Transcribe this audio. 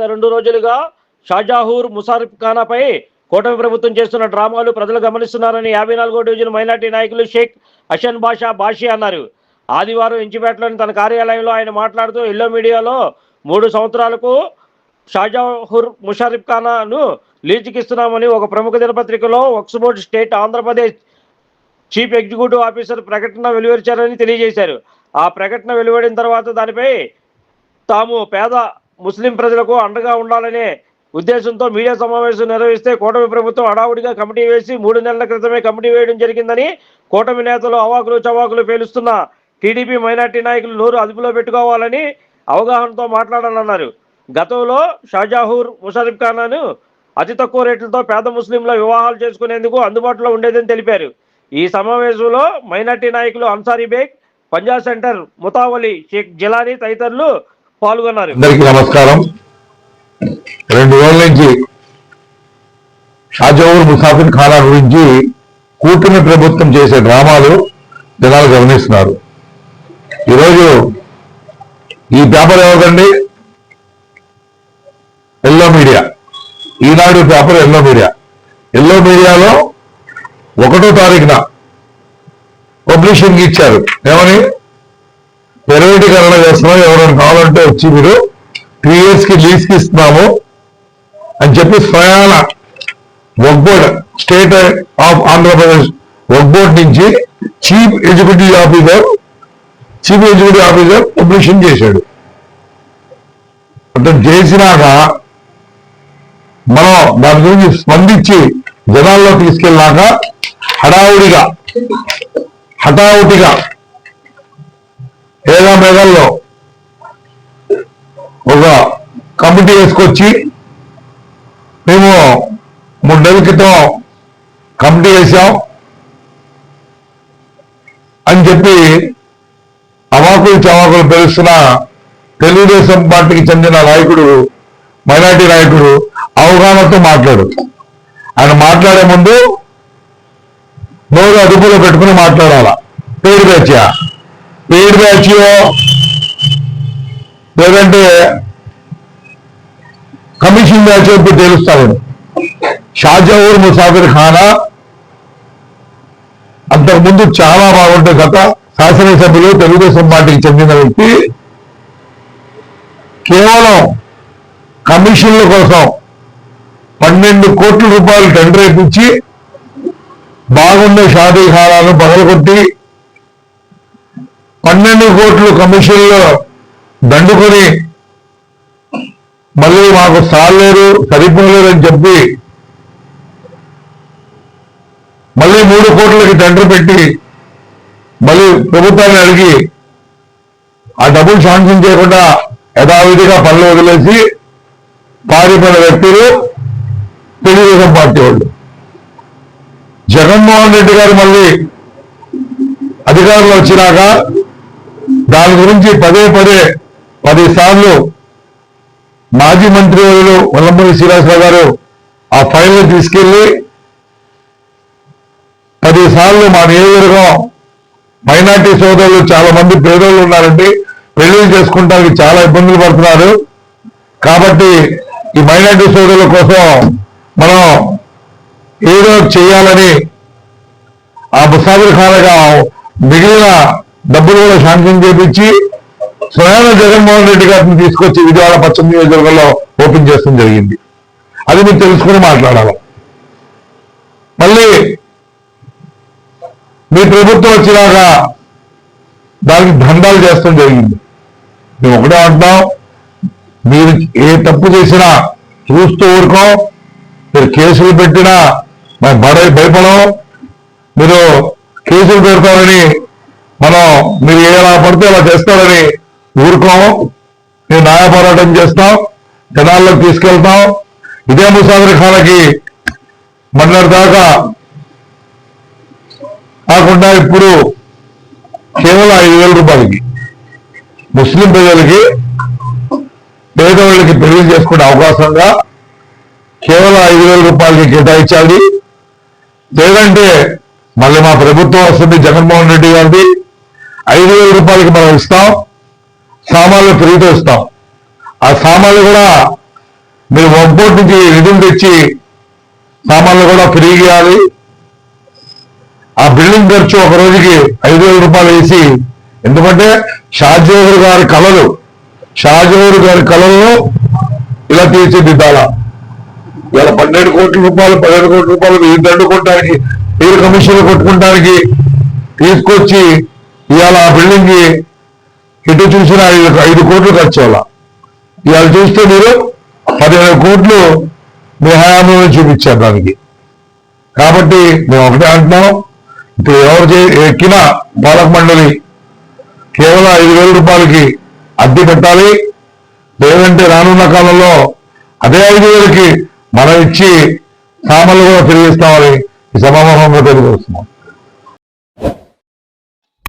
గత రెండు రోజులుగా షాజాహూర్ ముసారిఫ్ ఖానాపై కూటమి ప్రభుత్వం చేస్తున్న డ్రామాలు ప్రజలు గమనిస్తున్నారని యాభై నాలుగో డివిజన్ మైనార్టీ నాయకులు షేక్ హషన్ బాషా బాషి అన్నారు. ఆదివారం ఇంచిపేటలోని తన కార్యాలయంలో ఆయన మాట్లాడుతూ ఎల్లో మీడియాలో మూడు సంవత్సరాలకు షాజాహూర్ ముషారిఫ్ ఖానాను లీజుకిస్తున్నామని ఒక ప్రముఖ దినపత్రికలో Waqf board state Andhra Pradesh chief executive officer ప్రకటన వెలువరిచారని తెలియజేశారు. ఆ ప్రకటన వెలువడిన తర్వాత దానిపై తాము పేద ముస్లిం ప్రజలకు అండగా ఉండాలనే ఉద్దేశంతో మీడియా సమావేశం నిర్వహిస్తే కూటమి ప్రభుత్వం హడావుడిగా కమిటీ వేసి మూడు నెలల క్రితమే కమిటీ వేయడం జరిగిందని కూటమి నేతలు అవాకులు చవాకులు పేలుస్తున్న టీడీపీ మైనార్టీ నాయకులు నోరు అదుపులో పెట్టుకోవాలని అవగాహనతో మాట్లాడాలన్నారు. గతంలో షాజాహూర్ ముషారిఫ్ ఖానాను అతి తక్కువ రేట్లతో పేద ముస్లింల వివాహాలు చేసుకునేందుకు అందుబాటులో ఉండేదని తెలిపారు. ఈ సమావేశంలో మైనార్టీ నాయకులు అన్సారీ బేగ్ పంజాబ్ సెంటర్ ముతావలి షేక్ జిలానీ తదితరులు పాల్గొన్నారు. అందరికీ నమస్కారం. రెండు రోజుల నుంచి షాజావూర్ ముసాఫిర్ ఖానా గురించి కూటమి ప్రభుత్వం చేసే డ్రామాలు జనాలు గమనిస్తున్నారు. ఈరోజు ఈ పేపర్ ఎవరిదండి yellow media. Eenadu paper yellow media. Yellow మీడియాలో ఒకటో తారీఖున పబ్లిషింగ్ ఇచ్చారు. ఏమని? పెరవేటీకరణ చేస్తున్నాం. ఎవరైనా కావాలంటే వచ్చి మీరు త్రీ ఇయర్స్కి లీజ్కి ఇస్తున్నాము అని చెప్పి స్వయాన వక్బోర్డ్ స్టేట్ ఆఫ్ ఆంధ్రప్రదేశ్ వక్బోర్డ్ నుంచి chief executive officer chief executive officer publication చేశాడు. అతను చేసినాక మనం దాని గురించి స్పందించి జనాల్లో తీసుకెళ్ళాక హడావుడిగా హఠావుటిగా ఏదో మేఘల్లో ఒక కమిటీ వేసుకొచ్చి మేము మూడు నెలల క్రితం కమిటీ వేసాం అని చెప్పి అవాకులు చవాకులు పిలుస్తున్న తెలుగుదేశం పార్టీకి చెందిన నాయకుడు మైనార్టీ నాయకుడు అవగాహనతో మాట్లాడు. ఆయన మాట్లాడే ముందు నోరు అదుపులో పెట్టుకుని మాట్లాడాలా? పేరు తెచ్చా పెయిడ్ బ్యాచ్ లేదంటే కమిషన్ బ్యాచ్ ఇప్పుడు తెలుస్తాను షాజావూర్ ముసాఫిర్ ఖానా అంతకుముందు చాలా బాగుంటుంది గత శాసనసభ్యులు తెలుగుదేశం పార్టీకి చెందిన వ్యక్తి. కేవలం కమిషన్ల కోసం పన్నెండు కోట్ల రూపాయలు టెండర్ ఇప్పించి బాగుండే షాదీ ఖానాను పగలగొట్టి పన్నెండు కోట్లు కమిషన్లో దండుకొని మళ్ళీ మాకు సాలేరు సరిపోలేరు అని చెప్పి మళ్ళీ మూడు కోట్లకి టెండర్ పెట్టి మళ్ళీ ప్రభుత్వాన్ని అడిగి ఆ డబ్బులు శాంక్షన్ చేయకుండా యథావిధిగా పనులు వదిలేసి పారిపోయిన వ్యక్తులు తెలుగుదేశం పార్టీ వాళ్ళు. జగన్మోహన్ రెడ్డి గారు మళ్ళీ అధికారంలో వచ్చినాక దాని గురించి పదే పదే పది సార్లు మాజీ మంత్రి వర్యులు వల్లమూరి శ్రీనివాసరావు గారు ఆ ఫైల్ తీసుకెళ్ళి పది సార్లు మా నియోజకవర్గం మైనార్టీ సోదరులు చాలా మంది పేదోళ్ళు ఉన్నారండి. పెళ్ళి చేసుకుంటానికి చాలా ఇబ్బందులు పడుతున్నారు. కాబట్టి ఈ మైనార్టీ సోదరుల కోసం మనం ఏదో చేయాలని ఆ ముసాఫిర్ ఖానగా మిగిలిన డబ్బులు కూడా శాంక్షన్ చేపించి స్వయాన జగన్మోహన్ రెడ్డి గారిని తీసుకొచ్చి విజయవాడ పశ్చిమ నియోజకవర్గంలో ఓపెన్ చేస్తాం జరిగింది. అది మీరు తెలుసుకుని మాట్లాడాలి. మళ్ళీ మీ ప్రభుత్వం వచ్చినాక దానికి దండాలు చేస్తాం జరిగింది. మేము ఒకటే అంటున్నాం మీరు ఏ తప్పు చేసినా చూస్తూ ఊరుకోం మీరు కేసులు పెట్టినా మేము బడ భయపడం మీరు కేసులు పెడతారని మనం మీరు ఎలా పడితే అలా చేస్తారని ఊరుకోము. మేము న్యాయ పోరాటం చేస్తాం. జనాల్లోకి తీసుకెళ్తాం. ఇదే ముసాఫిర్ ఖానకి దాకా కాకుండా ఇప్పుడు కేవలం ఐదు వేల రూపాయలకి ముస్లిం ప్రజలకి పేదవాళ్ళకి పెళ్ళి చేసుకునే అవకాశంగా కేవలం ఐదు వేల రూపాయలకి కేటాయించాలి. లేదంటే మళ్ళీ మా ప్రభుత్వం వస్తుంది జగన్మోహన్ రెడ్డి గారిది. ఐదు వేల రూపాయలకి మనం ఇస్తాం సామాన్లు ఫ్రీతో ఇస్తాం. ఆ సామాన్లు కూడా మీరు వంపోర్ట్ నుంచి నిధులు తెచ్చి సామాన్లు కూడా ఫ్రీ ఇవ్వాలి. ఆ బిల్డింగ్ ఖర్చు ఒక రోజుకి ఐదు వేల రూపాయలు వేసి ఎందుకంటే షాజహూర్ గారి కళలు షాజహూర్ గారి కళలను ఇలా తీర్చిదిద్దాలా. ఇలా పన్నెండు కోట్ల రూపాయలు పదిహేను కోట్ల రూపాయలు మీరు దండుకోవడానికి మీరు కమిషన్లు కొట్టుకోవడానికి తీసుకొచ్చి ఇవాళ ఆ బిల్డింగ్కి ఎటు చూసినా ఐదు ఐదు కోట్లు ఖర్చు అవ్వాల ఇవాళ చూస్తే మీరు పదిహేను కోట్లు మీ హయాంలో చూపించారు దానికి. కాబట్టి మేము ఒకటే అంటున్నాం. ఇప్పుడు ఎవరు చే- ఎక్కిన పాలక మండలి కేవలం ఐదు వేల రూపాయలకి అద్దె పెట్టాలి లేదంటే రానున్న కాలంలో అదే ఐదు వేలకి మనం ఇచ్చి సామాన్లు కూడా తిరిగిస్తామని ఈ సమావేశంలో తెలియజేస్తున్నాం.